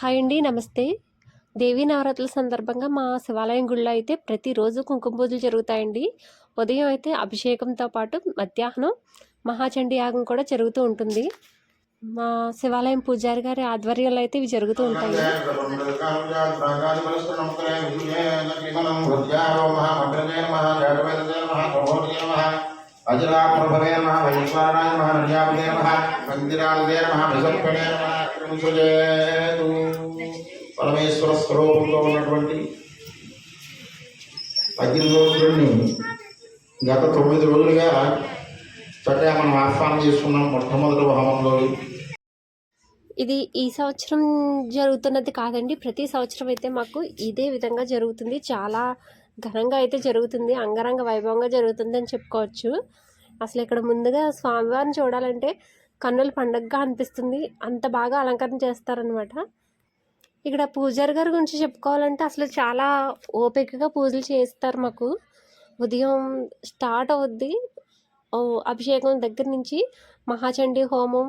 Hi అండి నమస్తే. దేవీ నవరాత్రుల సందర్భంగా మా శివాలయం గుడిలో అయితే ప్రతిరోజు కుంకుమ పూజలు జరుగుతాయండి. ఉదయం అయితే అభిషేకంతో పాటు మధ్యాహ్నం మహాచండీ యాగం కూడా జరుగుతూ ఉంటుంది. మా శివాలయం పూజారి గారి ఆధ్వర్యంలో అయితే ఇవి జరుగుతూ ఉంటాయి. అజలాప్రభవే నమ వైశ్వరాయ నమ నర్యాపదే నమ మందిరాలదే నమ విసర్పణే నమ. సుజేతు పరమేశ్వర స్వరూపంలో ఉన్నటువంటి అగ్నిలోకుడిని గత తొమ్మిది రోజులుగా చక్కగా మనం ఆహ్వానం చేసుకున్నాం మొట్టమొదటి హోమంలో ఇది ఈ సంవత్సరం జరుగుతున్నది కాదండి. ప్రతి సంవత్సరం అయితే మాకు ఇదే విధంగా జరుగుతుంది. చాలా ఘనంగా అయితే జరుగుతుంది. అంగరంగ వైభవంగా జరుగుతుంది అని చెప్పుకోవచ్చు. అసలు ఇక్కడ ముందుగా స్వామివారిని చూడాలంటే కన్నుల పండగగా అనిపిస్తుంది. అంత బాగా అలంకరణ చేస్తారనమాట ఇక్కడ పూజారి గారి గురించి చెప్పుకోవాలంటే అసలు చాలా ఓపికగా పూజలు చేస్తారు మాకు. ఉదయం స్టార్ట్ అవుద్ది. అభిషేకం దగ్గర నుంచి మహాచండీ హోమం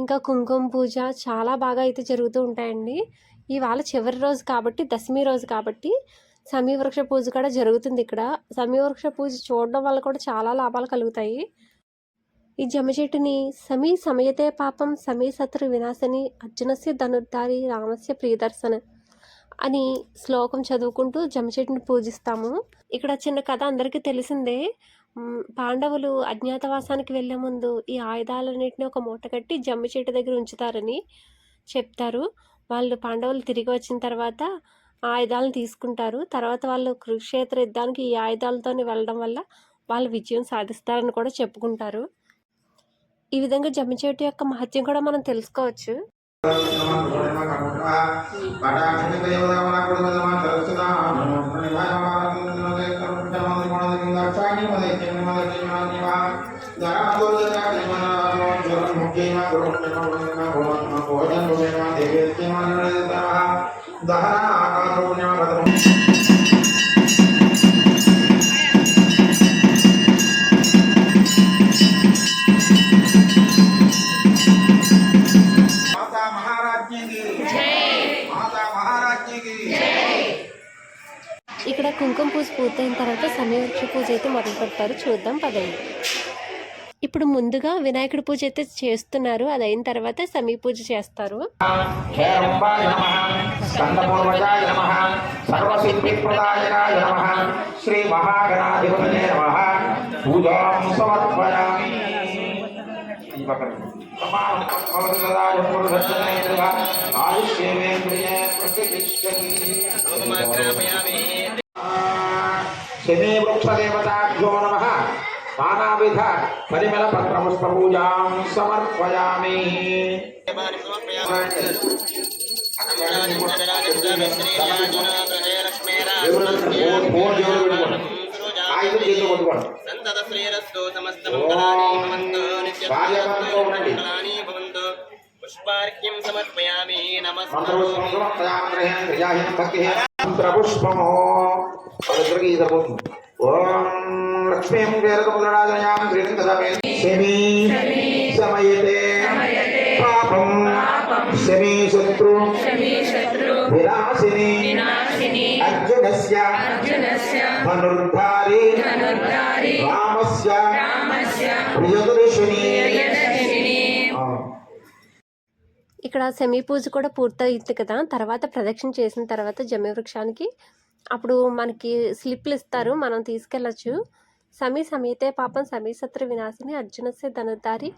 ఇంకా కుంకుమ పూజ చాలా బాగా అయితే జరుగుతూ ఉంటాయండి. ఇవాళ చివరి రోజు కాబట్టి దశమి రోజు కాబట్టి సమీవృక్ష పూజ కూడా జరుగుతుంది ఇక్కడ. సమీవృక్ష పూజ చూడడం వల్ల కూడా చాలా లాభాలు కలుగుతాయి. ఈ జమ చెట్టుని సమీ సమయతే పాపం సమీ శత్రు వినాశని అర్జునస్య ధనుర్ధారి రామస్య ప్రియదర్శన అని శ్లోకం చదువుకుంటూ జమ చెట్టుని పూజిస్తాము. ఇక్కడ చిన్న కథ అందరికీ తెలిసిందే. పాండవులు అజ్ఞాతవాసానికి వెళ్ళే ముందు ఈ ఆయుధాలన్నింటినీ ఒక మూట కట్టి జమ్మి చెట్టు దగ్గర ఉంచుతారని చెప్తారు. వాళ్ళు పాండవులు తిరిగి వచ్చిన తర్వాత ఆయుధాలను తీసుకుంటారు. తర్వాత వాళ్ళు కురుక్షేత్ర యుద్ధానికి ఈ ఆయుధాలతోనే వెళ్ళడం వల్ల వాళ్ళు విజయం సాధిస్తారని కూడా చెప్పుకుంటారు. ఈ విధంగా జమ చేయటం యొక్క మహత్యం కూడా మనం తెలుసుకోవచ్చు. ఇక్కడ కుంకుమ పూజ పూర్తయిన తర్వాత సమయవృక్ష పూజ అయితే మొదలు పెడతారు. చూద్దాం పదండి. ఇప్పుడు ముందుగా వినాయకుడి పూజ అయితే చేస్తున్నారు. అది అయిన తర్వాత సమీ పూజ చేస్తారు. శ్రీ నమః పూజాం సమర్పయామి ఈ పక్కన. సమాహితం భవతి సదాయ పురుషోత్తమేంద్రియ ఆయుష్యేంద్రియే ప్రతిష్టతి శమే వృక్షదేవతాభ్యో నమ నానావిధ పరిమళ పత్రపుష్ప పూజాం సమర్పయామి సంతత శ్రేరస్తో సమస్తం ఓం కళాని భవంతు భార్యాభర్తలు ఉండండి. నిత్యకళాని భవంతు పుష్పార్ఘ్యం సమర్పయామి మంత్రపుష్పము వాళ్ళిద్దరికి ఈత పోతుంది ఓం లక్ష్మీం వేరకముద్రరాజనయాం శ్రీం దదామి శమీ సమయతే పాపం శమీ శత్రు ఇక్కడ సెమీ పూజ కూడా పూర్తయింది కదా. తర్వాత ప్రదక్షిణ చేసిన తర్వాత జమ్మి వృక్షానికి అప్పుడు మనకి స్లిప్లు ఇస్తారు. మనం తీసుకెళ్ళచ్చు. సమీ సమీతే పాపం సమీ శత్రు వినాశిని అర్జునస్య ధనుధారి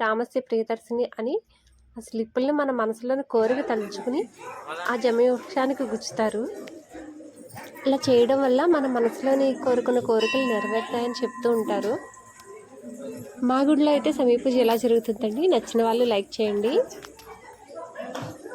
రామస్య ప్రియదర్శిని అని ఆ స్లిప్పుల్ని మన మనసులోని కోరిక తలుచుకుని ఆ జమ్మి వృక్షానికి గుచ్చుతారు. ఇలా చేయడం వల్ల మన మనసులోని కోరుకున్న కోరికలు నెరవేరుతాయని చెప్తూ ఉంటారు. మా గుడిలో అయితే సమీపూజ ఎలా జరుగుతుందండి? నచ్చిన వాళ్ళు లైక్ చేయండి.